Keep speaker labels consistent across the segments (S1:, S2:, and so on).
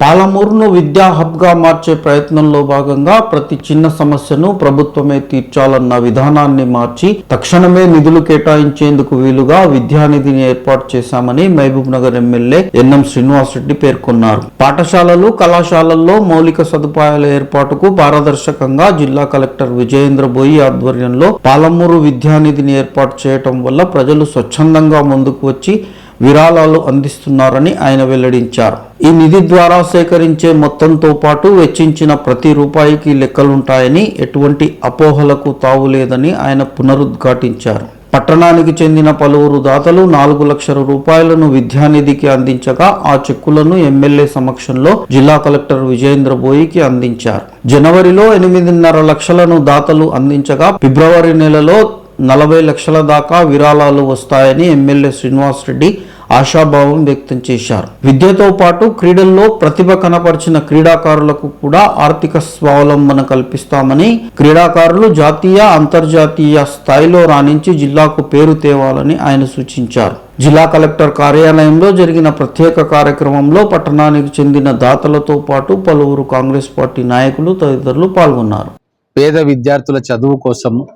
S1: పాలమూరును విద్యా హబ్గా మార్చే ప్రయత్నంలో భాగంగా ప్రతి చిన్న సమస్యను ప్రభుత్వమే తీర్చాలన్న విధానాన్ని మార్చి తక్షణమే నిధులు కేటాయించేందుకు వీలుగా విద్యానిధిని ఏర్పాటు చేశామని మహబూబ్ నగర్ ఎమ్మెల్యే ఎన్ఎం శ్రీనివాసరెడ్డి పేర్కొన్నారు. పాఠశాలలు కళాశాలల్లో మౌలిక సదుపాయాల ఏర్పాటుకు పారదర్శకంగా జిల్లా కలెక్టర్ విజయేంద్ర బోయి ఆధ్వర్యంలో పాలమూరు విద్యానిధిని ఏర్పాటు చేయటం వల్ల ప్రజలు స్వచ్ఛందంగా ముందుకు వచ్చి విరాళాలు అందిస్తున్నారని ఆయన వెల్లడించారు. ఈ నిధి ద్వారా సేకరించే మొత్తంతో పాటు వెచ్చించిన ప్రతి రూపాయికి లెక్కలుంటాయని ఎటువంటి అపోహలకు తావులేదని ఆయన పునరుద్ఘాటించారు. పట్టణానికి చెందిన పలువురు దాతలు నాలుగు లక్షల రూపాయలను విద్యానిధికి అందించగా ఆ చెక్కులను ఎమ్మెల్యే సమక్షంలో జిల్లా కలెక్టర్ విజయేంద్ర బోయికి అందించారు. జనవరిలో ఎనిమిదిన్నర లక్షలను దాతలు అందించగా ఫిబ్రవరి నెలలో నలభై లక్షల దాకా విరాళాలు వస్తాయని ఎమ్మెల్యే శ్రీనివాస్ రెడ్డి ఆశాభావం వ్యక్తం చేశారు. విద్యతో పాటు క్రీడల్లో ప్రతిభ కనపరిచిన క్రీడాకారులకు కూడా ఆర్థిక స్వావలంబన కల్పిస్తామని క్రీడాకారులు జాతీయ అంతర్జాతీయ స్థాయిలో రాణించి జిల్లాకు పేరు తేవాలని ఆయన సూచించారు. జిల్లా కలెక్టర్ కార్యాలయంలో జరిగిన ప్రత్యేక కార్యక్రమంలో పట్టణానికి చెందిన దాతలతో పాటు పలువురు కాంగ్రెస్ పార్టీ నాయకులు తదితరులు పాల్గొన్నారు.
S2: పేద విద్యార్థుల చదువు కోసం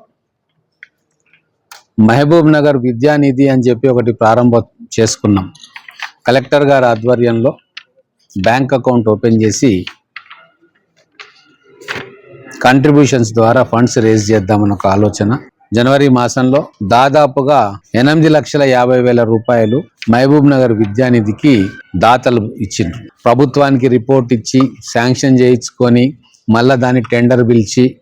S2: మహబూబ్ నగర్ విద్యానిధి అని చెప్పి ఒకటి ప్రారంభం చేసుకున్నాం. కలెక్టర్ గారి ఆధ్వర్యంలో బ్యాంక్ అకౌంట్ ఓపెన్ చేసి కంట్రిబ్యూషన్స్ ద్వారా ఫండ్స్ రేజ్ చేద్దామని ఒక ఆలోచన. జనవరి మాసంలో దాదాపుగా ఎనిమిది లక్షల యాభై వేల రూపాయలు మహబూబ్ నగర్ విద్యానిధికి దాతలు ఇచ్చిండ్రు. ప్రభుత్వానికి రిపోర్ట్ ఇచ్చి శాంక్షన్ చేయించుకొని మళ్ళా దాన్ని టెండర్ పిలిచి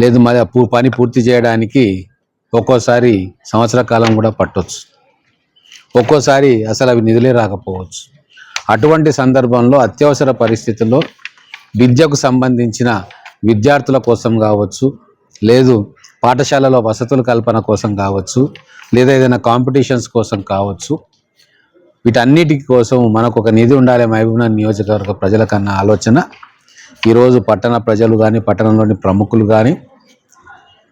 S2: లేదు మరి పూ- పని పూర్తి చేయడానికి ఒక్కోసారి సంవత్సర కాలం కూడా పట్టవచ్చు ఒక్కోసారి అసలు అవి నిధులే రాకపోవచ్చు. అటువంటి సందర్భంలో అత్యవసర పరిస్థితుల్లో విద్యకు సంబంధించిన విద్యార్థుల కోసం కావచ్చు లేదు పాఠశాలలో వసతుల కల్పన కోసం కావచ్చు లేదా ఏదైనా కాంపిటీషన్స్ కోసం కావచ్చు వీటన్నిటి కోసం మనకు ఒక నిధి ఉండాలి మహబూబ్నగర్ నియోజకవర్గ ప్రజలకన్న ఆలోచన. ఈరోజు పట్టణ ప్రజలు కానీ పట్టణంలోని ప్రముఖులు కానీ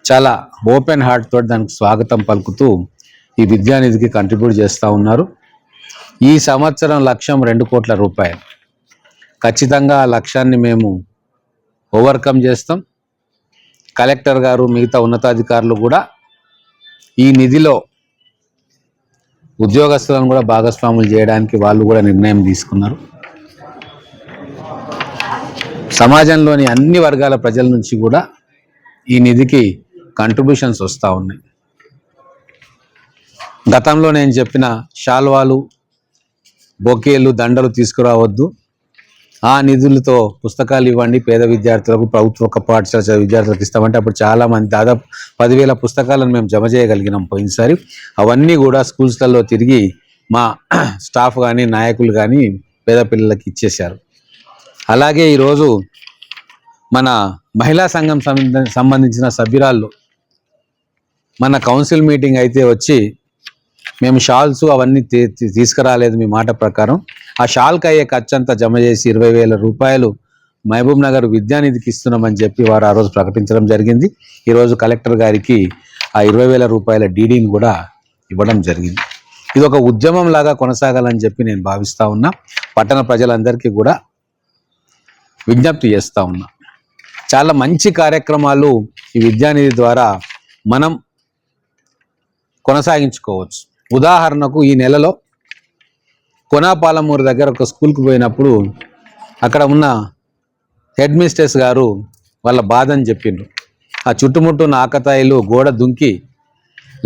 S2: చాలా ఓపెన్ హార్ట్ తోటి దానికి స్వాగతం పలుకుతూ ఈ విద్యానిధికి కంట్రిబ్యూట్ చేస్తూ ఉన్నారు. ఈ సంవత్సరం లక్ష్యం రెండు కోట్ల రూపాయలు. ఖచ్చితంగా ఆ లక్ష్యాన్ని మేము ఓవర్కమ్ చేస్తాం. కలెక్టర్ గారు మిగతా ఉన్నతాధికారులు కూడా ఈ నిధిలో ఉద్యోగస్తులను కూడా భాగస్వాములు చేయడానికి వాళ్ళు కూడా నిర్ణయం తీసుకున్నారు. సమాజంలోని అన్ని వర్గాల ప్రజల నుంచి కూడా ఈ నిధికి కంట్రిబ్యూషన్స్ వస్తూ ఉన్నాయి. గతంలో నేను చెప్పిన శాల్వాలు బొకేలు దండలు తీసుకురావద్దు. ఆ నిధులతో పుస్తకాలు ఇవ్వండి పేద విద్యార్థులకు ప్రభుత్వ పాఠశాల విద్యార్థులకు ఇస్తామంటే అప్పుడు చాలామంది దాదాపు పదివేల పుస్తకాలను మేము జమ చేయగలిగినాం పోయినసారి. అవన్నీ కూడా స్కూల్స్లలో తిరిగి మా స్టాఫ్ కానీ నాయకులు కానీ పేద పిల్లలకి ఇచ్చేశారు. అలాగే ఈరోజు మన మహిళా సంఘం సంబంధించిన సభ్యురాళ్ళు మన కౌన్సిల్ మీటింగ్ అయితే వచ్చి మేము షాల్స్ అవన్నీ తీ- తీసుకురాలేదు మీ మాట ప్రకారం. ఆ షాల్కి అయ్యే ఖర్చు అంతా జమ చేసి ఇరవై వేల రూపాయలు మహబూబ్ నగర్ విద్యానిధికి ఇస్తున్నామని చెప్పి వారు ఆ రోజు ప్రకటించడం జరిగింది. ఈరోజు కలెక్టర్ గారికి ఆ ఇరవై వేల రూపాయల డీడీని కూడా ఇవ్వడం జరిగింది. ఇది ఒక ఉద్యమం లాగా కొనసాగాలని చెప్పి నేను భావిస్తూ ఉన్నా. పట్టణ ప్రజలందరికీ కూడా విజ్ఞప్తి చేస్తూ ఉన్నా. చాలా మంచి కార్యక్రమాలు ఈ విద్యానిధి ద్వారా మనం కొనసాగించుకోవచ్చు. ఉదాహరణకు ఈ నెలలో కొనాపాలమూరు దగ్గర ఒక స్కూల్కి పోయినప్పుడు అక్కడ ఉన్న హెడ్ మిస్టర్స్ గారు వాళ్ళ బాధని చెప్పిండ్రు. ఆ చుట్టుముట్టు ఆకతాయిలు గోడ దుంకి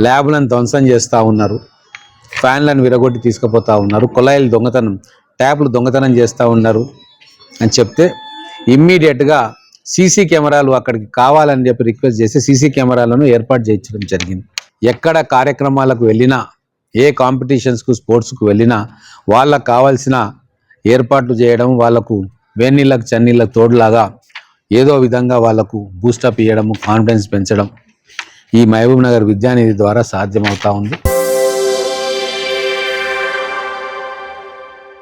S2: ల్యాబ్లను ధ్వంసం చేస్తూ ఉన్నారు. ఫ్యాన్లను విరగొట్టి తీసుకుపోతా ఉన్నారు. కుళాయిలు దొంగతనం ట్యాప్లు దొంగతనం చేస్తూ ఉన్నారు అని చెప్తే ఇమ్మీడియట్గా సీసీ కెమెరాలు అక్కడికి కావాలని చెప్పి రిక్వెస్ట్ చేసి సీసీ కెమెరాలను ఏర్పాటు చేయించడం జరిగింది. ఎక్కడ కార్యక్రమాలకు వెళ్ళినా ఏ కాంపిటీషన్స్కు స్పోర్ట్స్కు వెళ్ళినా వాళ్ళకు కావాల్సిన ఏర్పాట్లు చేయడం వాళ్ళకు వేణీళ్ళకు చన్నీళ్ళకు తోడులాగా ఏదో విధంగా వాళ్ళకు బూస్టప్ ఇవ్వడము కాన్ఫిడెన్స్ పెంచడం ఈ మహబూబ్ నగర్ విద్యానిధి ద్వారా సాధ్యమవుతా ఉంది.